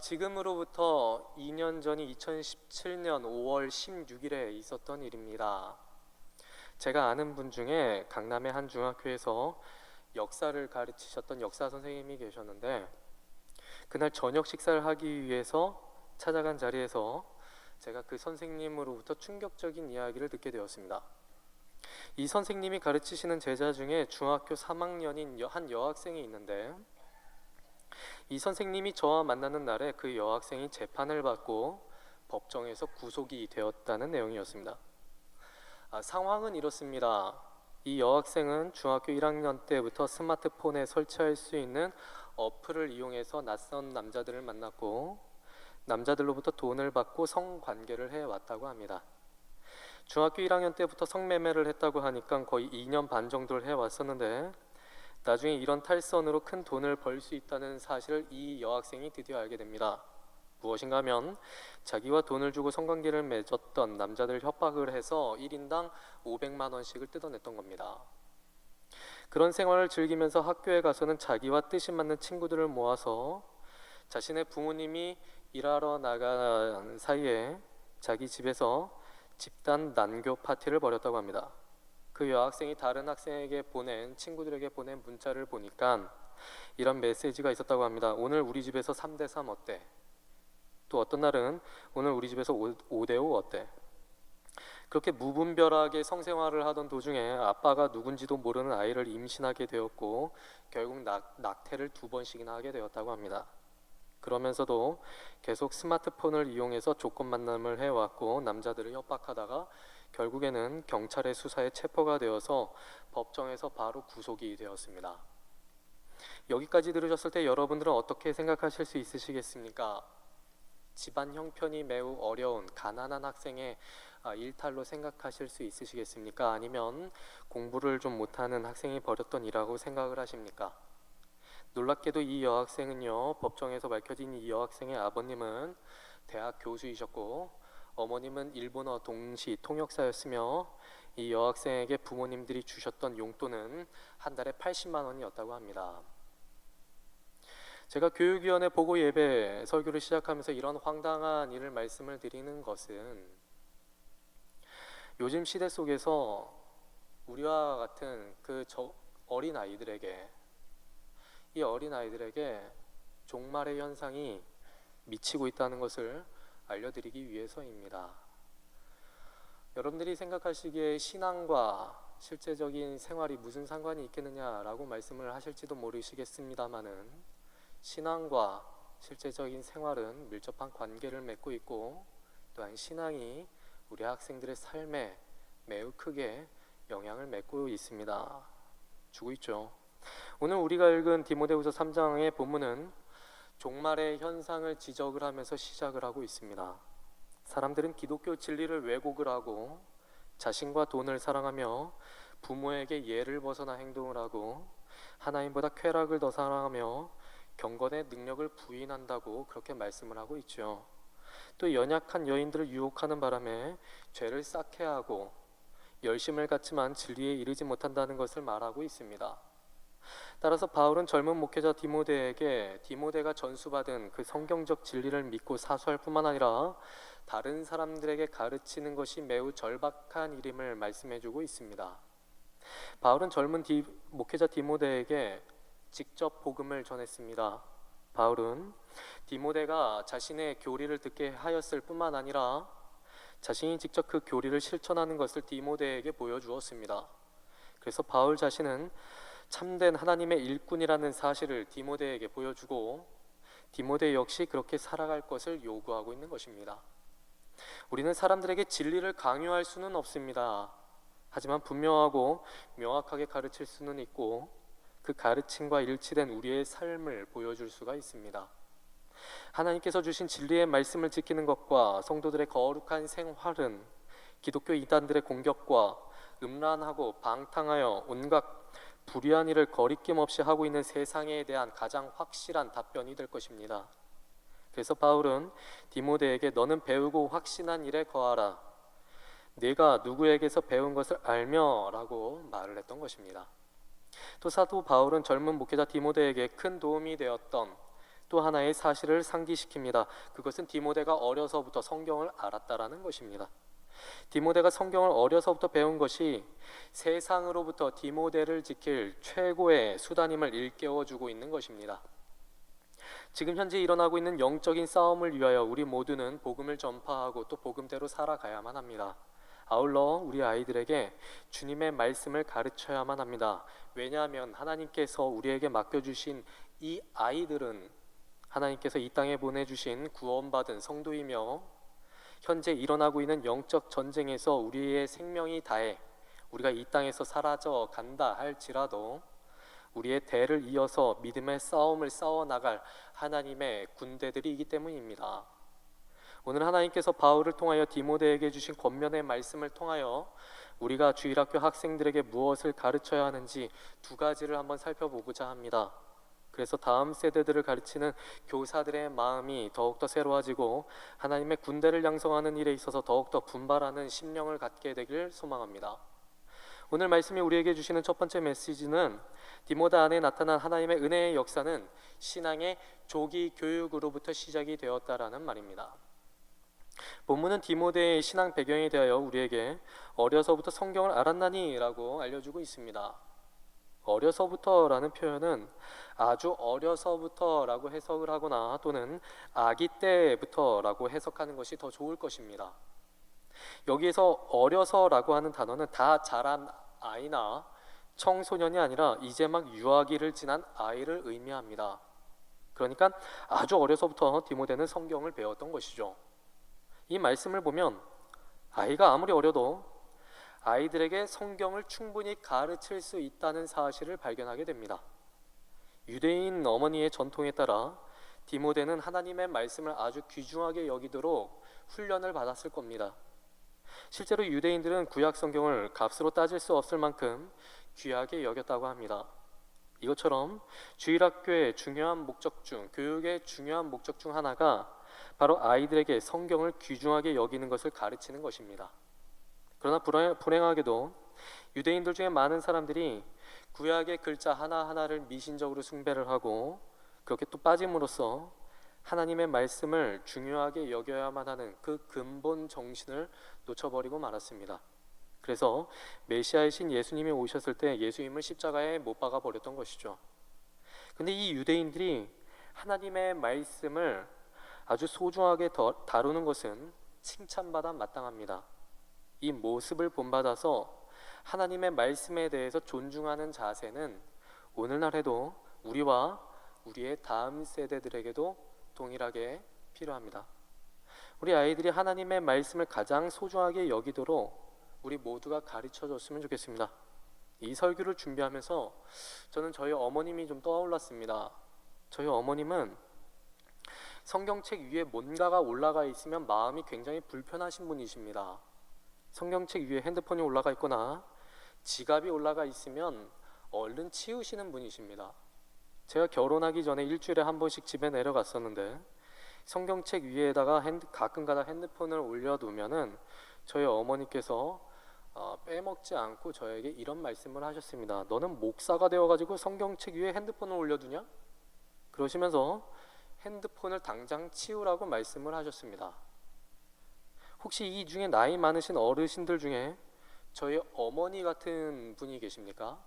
지금으로부터 2년 전이 2017년 5월 16일에 있었던 일입니다. 제가 아는 분 중에 강남의 한 중학교에서 역사를 가르치셨던 역사 선생님이 계셨는데 그날 저녁 식사를 하기 위해서 찾아간 자리에서 제가 그 선생님으로부터 충격적인 이야기를 듣게 되었습니다. 이 선생님이 가르치시는 제자 중에 중학교 3학년인 한 여학생이 있는데 이 선생님이 저와 만나는 날에 그 여학생이 재판을 받고 법정에서 구속이 되었다는 내용이었습니다. 아, 상황은 이렇습니다. 이 여학생은 중학교 1학년 때부터 스마트폰에 설치할 수 있는 어플을 이용해서 낯선 남자들을 만났고 남자들로부터 돈을 받고 성관계를 해왔다고 합니다. 중학교 1학년 때부터 성매매를 했다고 하니까 거의 2년 반 정도를 해왔었는데 나중에 이런 탈선으로 큰 돈을 벌 수 있다는 사실을 이 여학생이 드디어 알게 됩니다. 무엇인가 하면 자기와 돈을 주고 성관계를 맺었던 남자들 협박을 해서 1인당 500만 원씩을 뜯어냈던 겁니다. 그런 생활을 즐기면서 학교에 가서는 자기와 뜻이 맞는 친구들을 모아서 자신의 부모님이 일하러 나간 사이에 자기 집에서 집단 난교 파티를 벌였다고 합니다. 그 여학생이 다른 학생에게 보낸 친구들에게 보낸 문자를 보니까 이런 메시지가 있었다고 합니다. 오늘 우리 집에서 3대 3 어때? 또 어떤 날은 오늘 우리 집에서 5대 5 어때? 그렇게 무분별하게 성생활을 하던 도중에 아빠가 누군지도 모르는 아이를 임신하게 되었고 결국 낙, 낙태를 두 번씩이나 하게 되었다고 합니다. 그러면서도 계속 스마트폰을 이용해서 조건 만남을 해왔고 남자들을 협박하다가 결국에는 경찰의 수사에 체포가 되어서 법정에서 바로 구속이 되었습니다. 여기까지 들으셨을 때 여러분들은 어떻게 생각하실 수 있으시겠습니까? 집안 형편이 매우 어려운 가난한 학생의 아, 일탈로 생각하실 수 있으시겠습니까? 아니면 공부를 좀 못하는 학생이 벌였던 일이라고 생각을 하십니까? 놀랍게도 이 여학생은요 법정에서 밝혀진 이 여학생의 아버님은 대학 교수이셨고 어머님은 일본어 동시 통역사였으며 이 여학생에게 부모님들이 주셨던 용돈은 한 달에 80만 원이었다고 합니다. 제가 교육위원회 보고 예배 설교를 시작하면서 이런 황당한 일을 말씀을 드리는 것은 요즘 시대 속에서 우리와 같은 그 어린 아이들에게 이 어린 아이들에게 종말의 현상이 미치고 있다는 것을 알려드리기 위해서입니다. 여러분들이 생각하시기에 신앙과 실제적인 생활이 무슨 상관이 있겠느냐라고 말씀을 하실지도 모르시겠습니다만은 신앙과 실제적인 생활은 밀접한 관계를 맺고 있고 또한 신앙이 우리 학생들의 삶에 매우 크게 영향을 맺고 있습니다. 주고 있죠. 오늘 우리가 읽은 디모데후서 3장의 본문은 종말의 현상을 지적을 하면서 시작을 하고 있습니다. 사람들은 기독교 진리를 왜곡을 하고 자신과 돈을 사랑하며 부모에게 예를 벗어나 행동을 하고 하나님보다 쾌락을 더 사랑하며 경건의 능력을 부인한다고 그렇게 말씀을 하고 있죠. 또 연약한 여인들을 유혹하는 바람에 죄를 쌓게 하고 열심을 갖지만 진리에 이르지 못한다는 것을 말하고 있습니다. 따라서 바울은 젊은 목회자 디모데에게 디모데가 전수받은 그 성경적 진리를 믿고 사수할 뿐만 아니라 다른 사람들에게 가르치는 것이 매우 절박한 일임을 말씀해 주고 있습니다. 바울은 젊은 디, 목회자 디모데에게 직접 복음을 전했습니다. 바울은 디모데가 자신의 교리를 듣게 하였을 뿐만 아니라 자신이 직접 그 교리를 실천하는 것을 디모데에게 보여주었습니다. 그래서 바울 자신은 참된 하나님의 일꾼이라는 사실을 디모데에게 보여주고 디모데 역시 그렇게 살아갈 것을 요구하고 있는 것입니다. 우리는 사람들에게 진리를 강요할 수는 없습니다. 하지만 분명하고 명확하게 가르칠 수는 있고 그 가르침과 일치된 우리의 삶을 보여줄 수가 있습니다. 하나님께서 주신 진리의 말씀을 지키는 것과 성도들의 거룩한 생활은 기독교 이단들의 공격과 음란하고 방탕하여 온갖 불의한 일을 거리낌 없이 하고 있는 세상에 대한 가장 확실한 답변이 될 것입니다. 그래서 바울은 디모데에게 너는 배우고 확신한 일에 거하라. 내가 누구에게서 배운 것을 알며라고 말을 했던 것입니다. 또 사도 바울은 젊은 목회자 디모데에게 큰 도움이 되었던 또 하나의 사실을 상기시킵니다. 그것은 디모데가 어려서부터 성경을 알았다라는 것입니다. 디모데가 성경을 어려서부터 배운 것이 세상으로부터 디모데를 지킬 최고의 수단임을 일깨워 주고 있는 것입니다. 지금 현재 일어나고 있는 영적인 싸움을 위하여 우리 모두는 복음을 전파하고 또 복음대로 살아가야만 합니다. 아울러 우리 아이들에게 주님의 말씀을 가르쳐야만 합니다. 왜냐하면 하나님께서 우리에게 맡겨주신 이 아이들은 하나님께서 이 땅에 보내주신 구원받은 성도이며 현재 일어나고 있는 영적 전쟁에서 우리의 생명이 다해 우리가 이 땅에서 사라져 간다 할지라도 우리의 대를 이어서 믿음의 싸움을 싸워 나갈 하나님의 군대들이기 때문입니다. 오늘 하나님께서 바울을 통하여 디모데에게 주신 권면의 말씀을 통하여 우리가 주일학교 학생들에게 무엇을 가르쳐야 하는지 두 가지를 한번 살펴보고자 합니다. 그래서 다음 세대들을 가르치는 교사들의 마음이 더욱더 새로워지고 하나님의 군대를 양성하는 일에 있어서 더욱더 분발하는 심령을 갖게 되길 소망합니다. 오늘 말씀이 우리에게 주시는 첫 번째 메시지는 디모데 안에 나타난 하나님의 은혜의 역사는 신앙의 조기 교육으로부터 시작이 되었다라는 말입니다. 본문은 디모데의 신앙 배경에 대하여 우리에게 어려서부터 성경을 알았나니라고 알려주고 있습니다. 어려서부터라는 표현은 아주 어려서부터라고 해석을 하거나 또는 아기 때부터라고 해석하는 것이 더 좋을 것입니다. 여기에서 어려서라고 하는 단어는 다 자란 아이나 청소년이 아니라 이제 막 유아기를 지난 아이를 의미합니다. 그러니까 아주 어려서부터 디모데는 성경을 배웠던 것이죠. 이 말씀을 보면 아이가 아무리 어려도 아이들에게 성경을 충분히 가르칠 수 있다는 사실을 발견하게 됩니다. 유대인 어머니의 전통에 따라 디모데는 하나님의 말씀을 아주 귀중하게 여기도록 훈련을 받았을 겁니다. 실제로 유대인들은 구약 성경을 값으로 따질 수 없을 만큼 귀하게 여겼다고 합니다. 이것처럼 주일학교의 중요한 목적 중 교육의 중요한 목적 중 하나가 바로 아이들에게 성경을 귀중하게 여기는 것을 가르치는 것입니다. 그러나 불행하게도 유대인들 중에 많은 사람들이 구약의 글자 하나하나를 미신적으로 숭배를 하고 그렇게 또 빠짐으로써 하나님의 말씀을 중요하게 여겨야만 하는 그 근본 정신을 놓쳐버리고 말았습니다. 그래서 메시아이신 예수님이 오셨을 때 예수님을 십자가에 못 박아 버렸던 것이죠. 근데 이 유대인들이 하나님의 말씀을 아주 소중하게 다루는 것은 칭찬받아 마땅합니다. 이 모습을 본받아서 하나님의 말씀에 대해서 존중하는 자세는 오늘날에도 우리와 우리의 다음 세대들에게도 동일하게 필요합니다. 우리 아이들이 하나님의 말씀을 가장 소중하게 여기도록 우리 모두가 가르쳐 줬으면 좋겠습니다. 이 설교를 준비하면서 저는 저희 어머님이 좀 떠올랐습니다. 저희 어머님은 성경책 위에 뭔가가 올라가 있으면 마음이 굉장히 불편하신 분이십니다. 성경책 위에 핸드폰이 올라가 있거나 지갑이 올라가 있으면 얼른 치우시는 분이십니다. 제가 결혼하기 전에 일주일에 한 번씩 집에 내려갔었는데 성경책 위에다가 핸드, 가끔가다 핸드폰을 올려두면은 저희 어머니께서 어, 빼먹지 않고 저에게 이런 말씀을 하셨습니다. 너는 목사가 되어가지고 성경책 위에 핸드폰을 올려두냐? 그러시면서 핸드폰을 당장 치우라고 말씀을 하셨습니다. 혹시 이 중에 나이 많으신 어르신들 중에 저희 어머니 같은 분이 계십니까?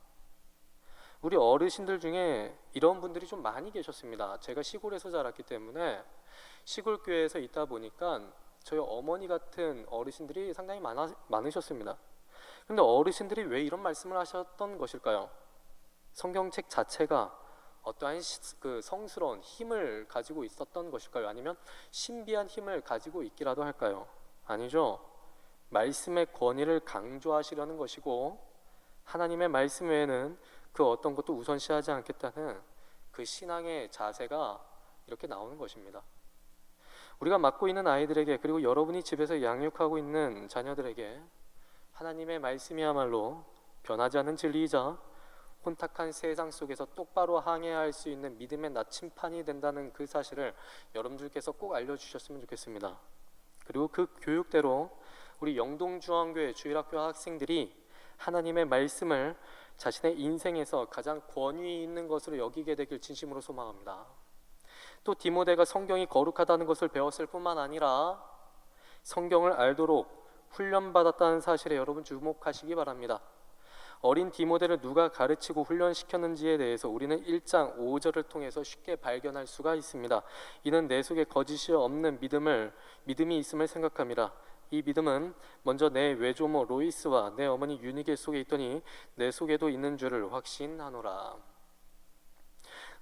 우리 어르신들 중에 이런 분들이 좀 많이 계셨습니다. 제가 시골에서 자랐기 때문에 시골 교회에서 있다 보니까 저희 어머니 같은 어르신들이 상당히 많아, 많으셨습니다. 근데 어르신들이 왜 이런 말씀을 하셨던 것일까요? 성경책 자체가 어떠한 그 성스러운 힘을 가지고 있었던 것일까요? 아니면 신비한 힘을 가지고 있기라도 할까요? 아니죠. 말씀의 권위를 강조하시려는 것이고 하나님의 말씀 외에는 그 어떤 것도 우선시하지 않겠다는 그 신앙의 자세가 이렇게 나오는 것입니다. 우리가 맡고 있는 아이들에게 그리고 여러분이 집에서 양육하고 있는 자녀들에게 하나님의 말씀이야말로 변하지 않는 진리이자 혼탁한 세상 속에서 똑바로 항해할 수 있는 믿음의 나침판이 된다는 그 사실을 여러분들께서 꼭 알려주셨으면 좋겠습니다. 그리고 그 교육대로 우리 영동중앙교회 주일학교 학생들이 하나님의 말씀을 자신의 인생에서 가장 권위 있는 것으로 여기게 되길 진심으로 소망합니다. 또 디모데가 성경이 거룩하다는 것을 배웠을 뿐만 아니라 성경을 알도록 훈련받았다는 사실에 여러분 주목하시기 바랍니다. 어린 디모데를 누가 가르치고 훈련시켰는지에 대해서 우리는 1장 5절을 통해서 쉽게 발견할 수가 있습니다. 이는 내 속에 거짓이 없는 믿음을 믿음이 있음을 생각함이라. 이 믿음은 먼저 내 외조모 로이스와 내 어머니 유니게 속에 있더니 내 속에도 있는 줄을 확신하노라.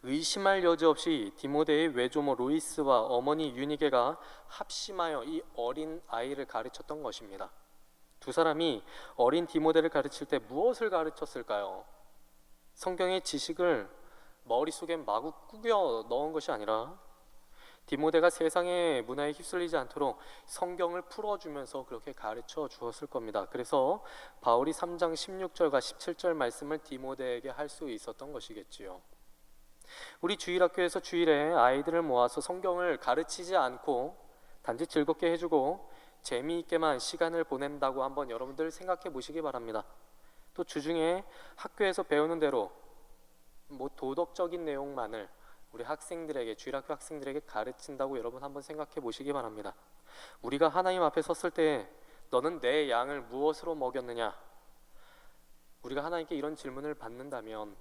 의심할 여지 없이 디모데의 외조모 로이스와 어머니 유니게가 합심하여 이 어린 아이를 가르쳤던 것입니다. 두 사람이 어린 디모데를 가르칠 때 무엇을 가르쳤을까요? 성경의 지식을 머릿속에 마구 꾸겨 넣은 것이 아니라 디모데가 세상의 문화에 휩쓸리지 않도록 성경을 풀어주면서 그렇게 가르쳐 주었을 겁니다. 그래서 바울이 3장 16절과 17절 말씀을 디모데에게 할 수 있었던 것이겠지요. 우리 주일학교에서 주일에 아이들을 모아서 성경을 가르치지 않고 단지 즐겁게 해주고 재미있게만 시간을 보낸다고 한번 여러분들 생각해 보시기 바랍니다. 또 주중에 학교에서 배우는 대로 뭐 도덕적인 내용만을 우리 학생들에게 주일학교 학생들에게 가르친다고 여러분 한번 생각해 보시기 바랍니다. 우리가 하나님 앞에 섰을 때 너는 내 양을 무엇으로 먹였느냐? 우리가 하나님께 이런 질문을 받는다면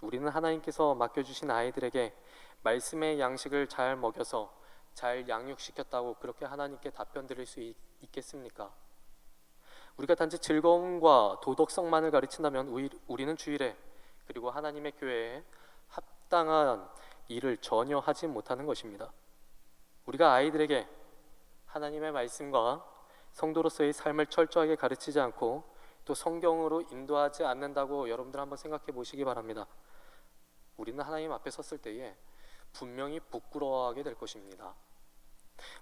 우리는 하나님께서 맡겨주신 아이들에게 말씀의 양식을 잘 먹여서 잘 양육시켰다고 그렇게 하나님께 답변 드릴 수 있, 있겠습니까? 우리가 단지 즐거움과 도덕성만을 가르친다면 우리, 우리는 주일에 그리고 하나님의 교회에 합당한 일을 전혀 하지 못하는 것입니다. 우리가 아이들에게 하나님의 말씀과 성도로서의 삶을 철저하게 가르치지 않고 또 성경으로 인도하지 않는다고 여러분들 한번 생각해 보시기 바랍니다. 우리는 하나님 앞에 섰을 때에 분명히 부끄러워하게 될 것입니다.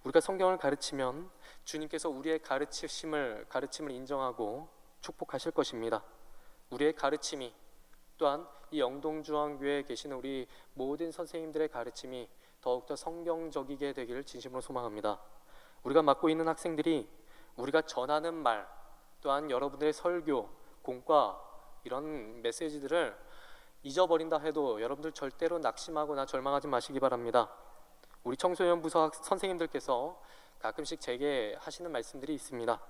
우리가 성경을 가르치면 주님께서 우리의 가르치심을 가르침을 인정하고 축복하실 것입니다. 우리의 가르침이 또한 이 영동중앙교회에 계시는 우리 모든 선생님들의 가르침이 더욱더 성경적이게 되기를 진심으로 소망합니다. 우리가 맡고 있는 학생들이 우리가 전하는 말 또한 여러분들의 설교, 공과 이런 메시지들을 잊어버린다 해도 여러분들 절대로 낙심하거나 절망하지 마시기 바랍니다. 우리 청소년 부서 선생님들께서 가끔씩 제게 하시는 말씀들이 있습니다.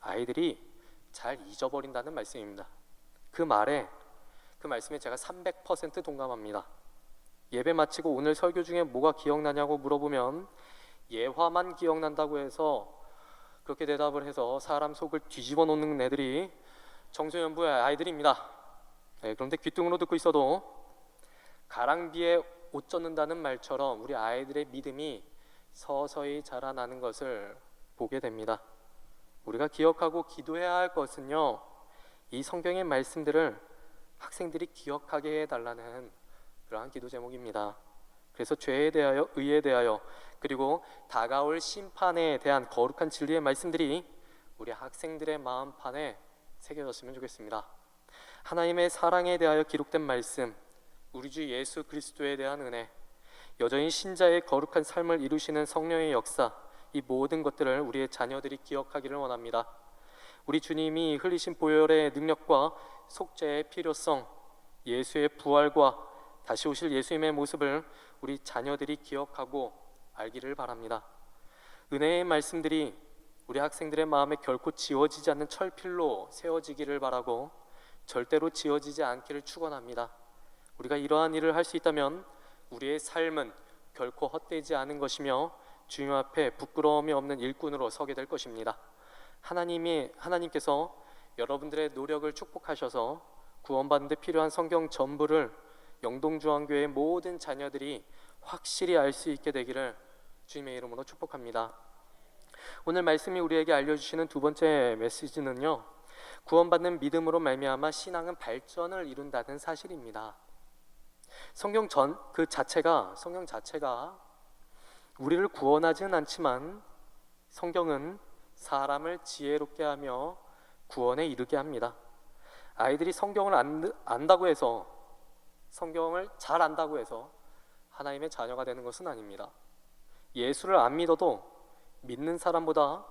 아이들이 잘 잊어버린다는 말씀입니다. 그 말에 그 말씀에 제가 300% 동감합니다. 예배 마치고 오늘 설교 중에 뭐가 기억나냐고 물어보면 예화만 기억난다고 해서 그렇게 대답을 해서 사람 속을 뒤집어 놓는 애들이 청소년부의 아이들입니다. 네, 그런데 귀뚱으로 듣고 있어도 가랑비에 옷 젖는다는 말처럼 우리 아이들의 믿음이 서서히 자라나는 것을 보게 됩니다. 우리가 기억하고 기도해야 할 것은요, 이 성경의 말씀들을 학생들이 기억하게 해달라는 그러한 기도 제목입니다. 그래서 죄에 대하여, 의에 대하여, 그리고 다가올 심판에 대한 거룩한 진리의 말씀들이 우리 학생들의 마음판에 새겨졌으면 좋겠습니다. 하나님의 사랑에 대하여 기록된 말씀, 우리 주 예수 그리스도에 대한 은혜, 여전히 신자의 거룩한 삶을 이루시는 성령의 역사, 이 모든 것들을 우리의 자녀들이 기억하기를 원합니다. 우리 주님이 흘리신 보혈의 능력과 속죄의 필요성, 예수의 부활과 다시 오실 예수님의 모습을 우리 자녀들이 기억하고 알기를 바랍니다. 은혜의 말씀들이 우리 학생들의 마음에 결코 지워지지 않는 철필로 세워지기를 바라고 절대로 지워지지 않기를 축원합니다. 우리가 이러한 일을 할 수 있다면 우리의 삶은 결코 헛되지 않은 것이며 주님 앞에 부끄러움이 없는 일꾼으로 서게 될 것입니다. 하나님이 하나님께서 여러분들의 노력을 축복하셔서 구원받는 데 필요한 성경 전부를 영동중앙교회 모든 자녀들이 확실히 알 수 있게 되기를 주님의 이름으로 축복합니다. 오늘 말씀이 우리에게 알려주시는 두 번째 메시지는요. 구원받는 믿음으로 말미암아 신앙은 발전을 이룬다는 사실입니다. 성경 전 그 자체가 성경 자체가 우리를 구원하지는 않지만 성경은 사람을 지혜롭게 하며 구원에 이르게 합니다. 아이들이 성경을 안, 안다고 해서 성경을 잘 안다고 해서 하나님의 자녀가 되는 것은 아닙니다. 예수를 안 믿어도 믿는 사람보다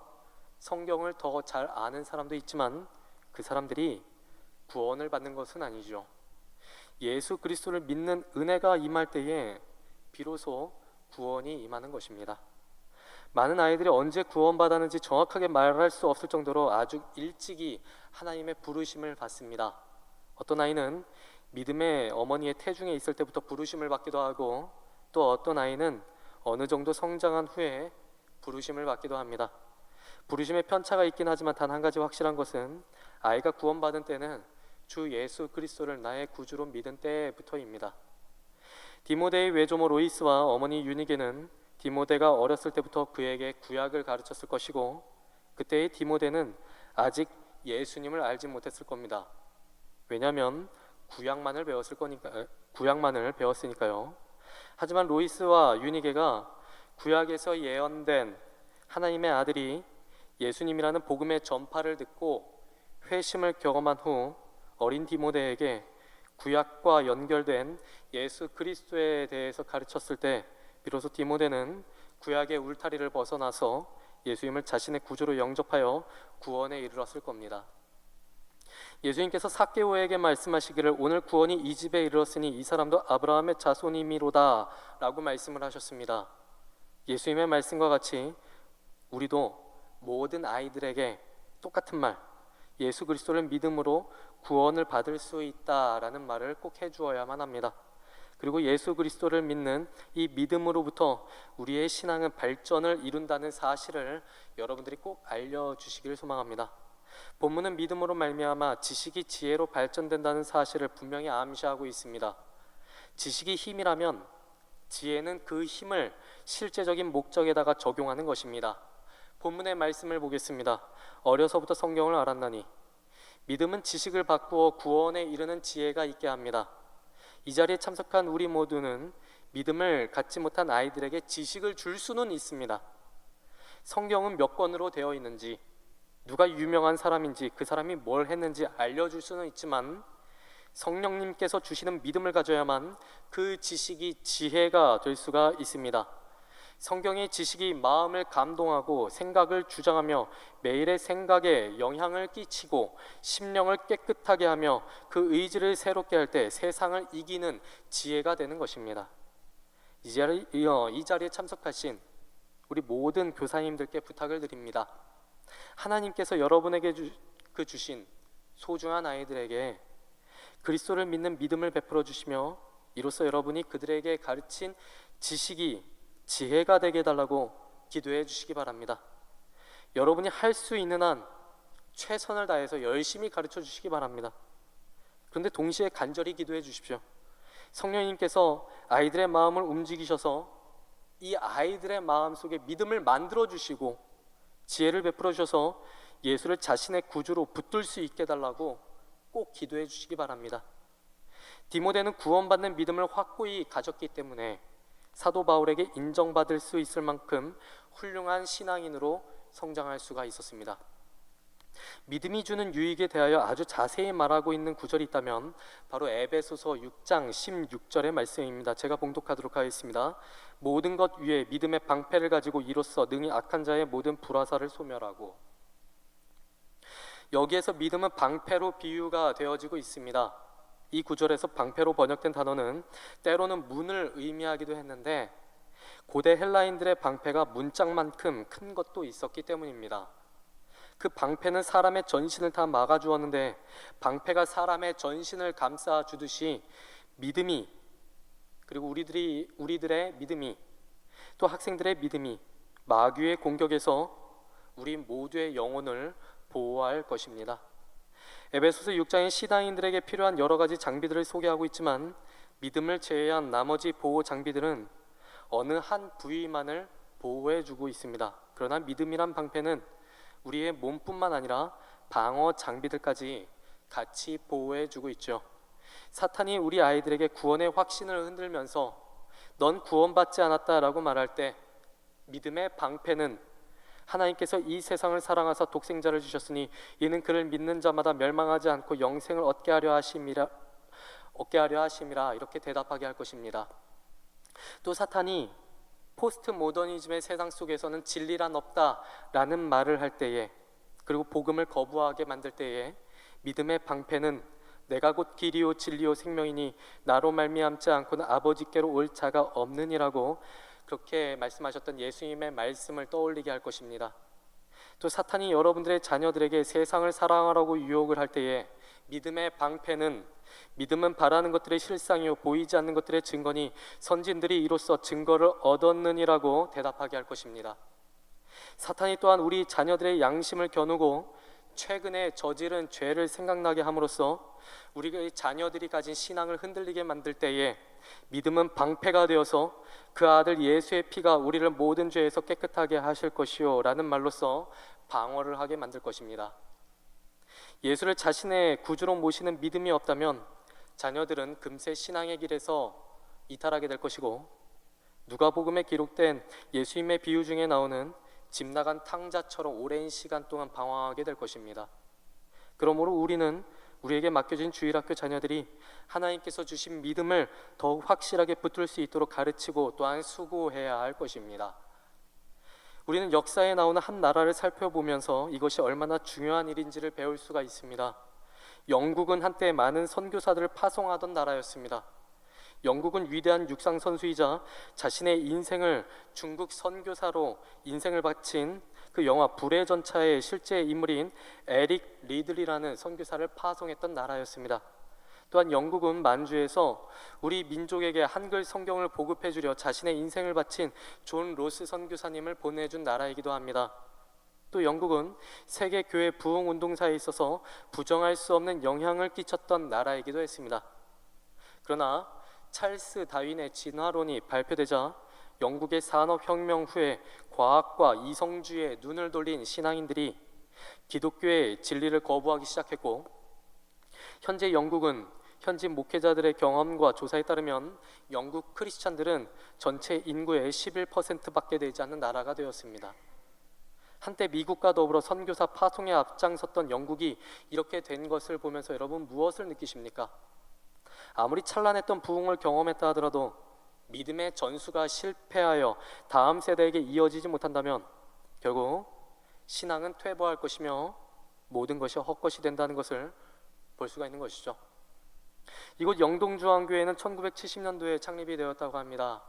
성경을 더 잘 아는 사람도 있지만 그 사람들이 구원을 받는 것은 아니죠. 예수 그리스도를 믿는 은혜가 임할 때에 비로소 구원이 임하는 것입니다. 많은 아이들이 언제 구원받았는지 정확하게 말할 수 없을 정도로 아주 일찍이 하나님의 부르심을 받습니다. 어떤 아이는 믿음의 어머니의 태중에 있을 때부터 부르심을 받기도 하고 또 어떤 아이는 어느 정도 성장한 후에 부르심을 받기도 합니다. 부르심의 편차가 있긴 하지만 단 한 가지 확실한 것은 아이가 구원받은 때는 주 예수 그리스도를 나의 구주로 믿은 때부터입니다. 디모데의 외조모 로이스와 어머니 유니게는 디모데가 어렸을 때부터 그에게 구약을 가르쳤을 것이고 그때의 디모데는 아직 예수님을 알지 못했을 겁니다. 왜냐하면 구약만을 배웠을 거니까 에, 구약만을 배웠으니까요. 하지만 로이스와 유니게가 구약에서 예언된 하나님의 아들이 예수님이라는 복음의 전파를 듣고 회심을 경험한 후 어린 디모데에게 구약과 연결된 예수 그리스도에 대해서 가르쳤을 때 비로소 디모데는 구약의 울타리를 벗어나서 예수님을 자신의 구주로 영접하여 구원에 이르렀을 겁니다. 예수님께서 사케오에게 말씀하시기를 오늘 구원이 이 집에 이르렀으니 이 사람도 아브라함의 자손임이로다라고 말씀을 하셨습니다. 예수님의 말씀과 같이 우리도 모든 아이들에게 똑같은 말 예수 그리스도를 믿음으로 구원을 받을 수 있다라는 말을 꼭 해주어야만 합니다. 그리고 예수 그리스도를 믿는 이 믿음으로부터 우리의 신앙은 발전을 이룬다는 사실을 여러분들이 꼭 알려주시기를 소망합니다. 본문은 믿음으로 말미암아 지식이 지혜로 발전된다는 사실을 분명히 암시하고 있습니다. 지식이 힘이라면 지혜는 그 힘을 실제적인 목적에다가 적용하는 것입니다. 본문의 말씀을 보겠습니다. 어려서부터 성경을 알았나니 믿음은 지식을 바꾸어 구원에 이르는 지혜가 있게 합니다. 이 자리에 참석한 우리 모두는 믿음을 갖지 못한 아이들에게 지식을 줄 수는 있습니다. 성경은 몇 권으로 되어 있는지, 누가 유명한 사람인지, 그 사람이 뭘 했는지 알려줄 수는 있지만, 성령님께서 주시는 믿음을 가져야만 그 지식이 지혜가 될 수가 있습니다. 성경의 지식이 마음을 감동하고 생각을 주장하며 매일의 생각에 영향을 끼치고 심령을 깨끗하게 하며 그 의지를 새롭게 할 때 세상을 이기는 지혜가 되는 것입니다. 이, 자리, 이 자리에 참석하신 우리 모든 교사님들께 부탁을 드립니다. 하나님께서 여러분에게 주, 그 주신 소중한 아이들에게 그리스도를 믿는 믿음을 베풀어 주시며 이로써 여러분이 그들에게 가르친 지식이 지혜가 되게 해달라고 기도해 주시기 바랍니다. 여러분이 할 수 있는 한 최선을 다해서 열심히 가르쳐 주시기 바랍니다. 그런데 동시에 간절히 기도해 주십시오. 성령님께서 아이들의 마음을 움직이셔서 이 아이들의 마음 속에 믿음을 만들어 주시고 지혜를 베풀어 주셔서 예수를 자신의 구주로 붙들 수 있게 달라고 꼭 기도해 주시기 바랍니다. 디모데는 구원받는 믿음을 확고히 가졌기 때문에 사도 바울에게 인정받을 수 있을 만큼 훌륭한 신앙인으로 성장할 수가 있었습니다. 믿음이 주는 유익에 대하여 아주 자세히 말하고 있는 구절이 있다면 바로 에베소서 6장 16절의 말씀입니다. 제가 봉독하도록 하겠습니다. 모든 것 위에 믿음의 방패를 가지고 이로써 능히 악한 자의 모든 불화사를 소멸하고 여기에서 믿음은 방패로 비유가 되어지고 있습니다. 이 구절에서 방패로 번역된 단어는 때로는 문을 의미하기도 했는데 고대 헬라인들의 방패가 문짝만큼 큰 것도 있었기 때문입니다. 그 방패는 사람의 전신을 다 막아주었는데 방패가 사람의 전신을 감싸 주듯이 믿음이 그리고 우리들이 우리들의 믿음이 또 학생들의 믿음이 마귀의 공격에서 우리 모두의 영혼을 보호할 것입니다. 에베소서 6장의 시다인들에게 필요한 여러 가지 장비들을 소개하고 있지만 믿음을 제외한 나머지 보호 장비들은 어느 한 부위만을 보호해 주고 있습니다. 그러나 믿음이란 방패는 우리의 몸뿐만 아니라 방어 장비들까지 같이 보호해 주고 있죠. 사탄이 우리 아이들에게 구원의 확신을 흔들면서 넌 구원받지 않았다라고 말할 때 믿음의 방패는 하나님께서 이 세상을 사랑하사 독생자를 주셨으니 이는 그를 믿는 자마다 멸망하지 않고 영생을 얻게 하려 하심이라 얻게 하려 하심이라 이렇게 대답하게 할 것입니다. 또 사탄이 포스트 모더니즘의 세상 속에서는 진리란 없다라는 말을 할 때에 그리고 복음을 거부하게 만들 때에 믿음의 방패는 내가 곧 길이요 진리요 생명이니 나로 말미암지 않고는 아버지께로 올 자가 없느니라고 그렇게 말씀하셨던 예수님의 말씀을 떠올리게 할 것입니다. 또 사탄이 여러분들의 자녀들에게 세상을 사랑하라고 유혹을 할 때에 믿음의 방패는 믿음은 바라는 것들의 실상이요 보이지 않는 것들의 증거니 선진들이 이로써 증거를 얻었느니라고 대답하게 할 것입니다. 사탄이 또한 우리 자녀들의 양심을 겨누고 최근에 저지른 죄를 생각나게 함으로써 우리의 자녀들이 가진 신앙을 흔들리게 만들 때에 믿음은 방패가 되어서 그 아들 예수의 피가 우리를 모든 죄에서 깨끗하게 하실 것이요 라는 말로써 방어를 하게 만들 것입니다. 예수를 자신의 구주로 모시는 믿음이 없다면 자녀들은 금세 신앙의 길에서 이탈하게 될 것이고 누가복음에 기록된 예수님의 비유 중에 나오는 집 나간 탕자처럼 오랜 시간 동안 방황하게 될 것입니다. 그러므로 우리는 우리에게 맡겨진 주일학교 자녀들이 하나님께서 주신 믿음을 더욱 확실하게 붙들 수 있도록 가르치고 또한 수고해야 할 것입니다. 우리는 역사에 나오는 한 나라를 살펴보면서 이것이 얼마나 중요한 일인지를 배울 수가 있습니다. 영국은 한때 많은 선교사들을 파송하던 나라였습니다. 영국은 위대한 육상 선수이자 자신의 인생을 중국 선교사로 인생을 바친 그 영화 불의 전차의 실제 인물인 에릭 리들리라는 선교사를 파송했던 나라였습니다. 또한 영국은 만주에서 우리 민족에게 한글 성경을 보급해 주려 자신의 인생을 바친 존 로스 선교사님을 보내준 나라이기도 합니다. 또 영국은 세계 교회 부흥 운동사에 있어서 부정할 수 없는 영향을 끼쳤던 나라이기도 했습니다. 그러나 찰스 다윈의 진화론이 발표되자 영국의 산업혁명 후에 과학과 이성주의에 눈을 돌린 신앙인들이 기독교의 진리를 거부하기 시작했고 현재 영국은 현지 목회자들의 경험과 조사에 따르면 영국 크리스찬들은 전체 인구의 11%밖에 되지 않는 나라가 되었습니다. 한때 미국과 더불어 선교사 파송에 앞장섰던 영국이 이렇게 된 것을 보면서 여러분 무엇을 느끼십니까? 아무리 찬란했던 부흥을 경험했다 하더라도 믿음의 전수가 실패하여 다음 세대에게 이어지지 못한다면 결국 신앙은 퇴보할 것이며 모든 것이 헛것이 된다는 것을 볼 수가 있는 것이죠. 이곳 영동중앙교회는 1970년도에 창립이 되었다고 합니다.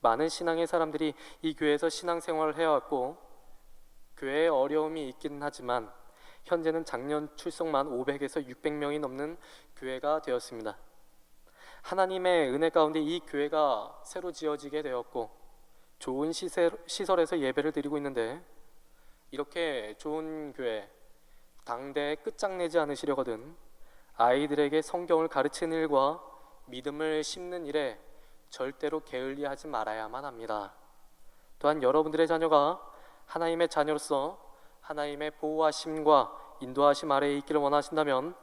많은 신앙의 사람들이 이 교회에서 신앙생활을 해왔고 교회에 어려움이 있기는 하지만 현재는 작년 출석만 500에서 600명이 넘는 교회가 되었습니다. 하나님의 은혜 가운데 이 교회가 새로 지어지게 되었고 좋은 시설, 시설 에서 예배를 드리고 있는데 이렇게 좋은 교회 당대에 끝장내지 않으시려거든 아이들에게 성경을 가르치는 일과 믿음을 심는 일에 절대로 게을리하지 말아야만 합니다. 또한 여러분들의 자녀가 하나님의 자녀로서 하나님의 보호하심과 인도하심 아래에 있기를 원하신다면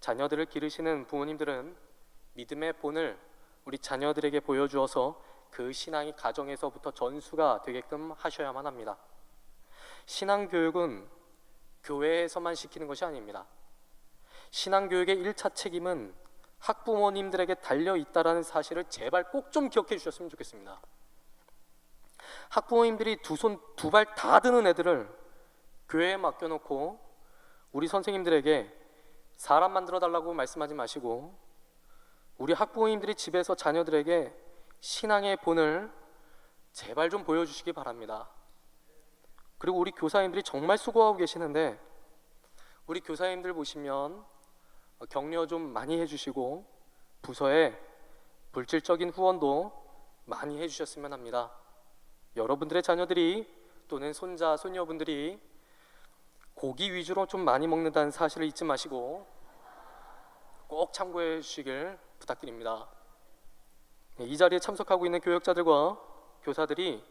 자녀들을 기르시는 부모님들은 믿음의 본을 우리 자녀들에게 보여주어서 그 신앙이 가정에서부터 전수가 되게끔 하셔야만 합니다. 신앙 교육은 교회에서만 시키는 것이 아닙니다. 신앙 교육의 1차 책임은 학부모님들에게 달려 있다라는 사실을 제발 꼭 좀 기억해 주셨으면 좋겠습니다. 학부모님들이 두 손 두 발 다 드는 애들을 교회에 맡겨 놓고 우리 선생님들에게 사람 만들어 달라고 말씀하지 마시고 우리 학부모님들이 집에서 자녀들에게 신앙의 본을 제발 좀 보여주시기 바랍니다. 그리고 우리 교사님들이 정말 수고하고 계시는데 우리 교사님들 보시면 격려 좀 많이 해주시고 부서에 물질적인 후원도 많이 해주셨으면 합니다. 여러분들의 자녀들이 또는 손자 손녀분들이 고기 위주로 좀 많이 먹는다는 사실을 잊지 마시고 꼭 참고해 주시길 부탁드립니다. 네, 이 자리에 참석하고 있는 교역자들과 교사들이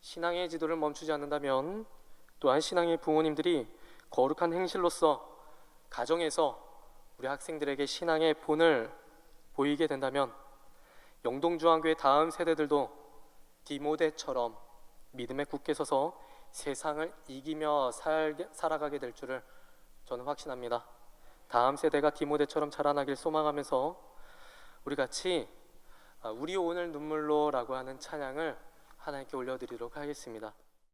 신앙의 지도를 멈추지 않는다면 또한 신앙의 부모님들이 거룩한 행실로서 가정에서 우리 학생들에게 신앙의 본을 보이게 된다면 영동중앙교회 다음 세대들도 디모데처럼 믿음에 굳게 서서 세상을 이기며 살, 살아가게 될 줄을 저는 확신합니다. 다음 세대가 디모데처럼 자라나길 소망하면서 우리 같이 우리 오늘 눈물로라고 하는 찬양을 하나님께 올려드리도록 하겠습니다.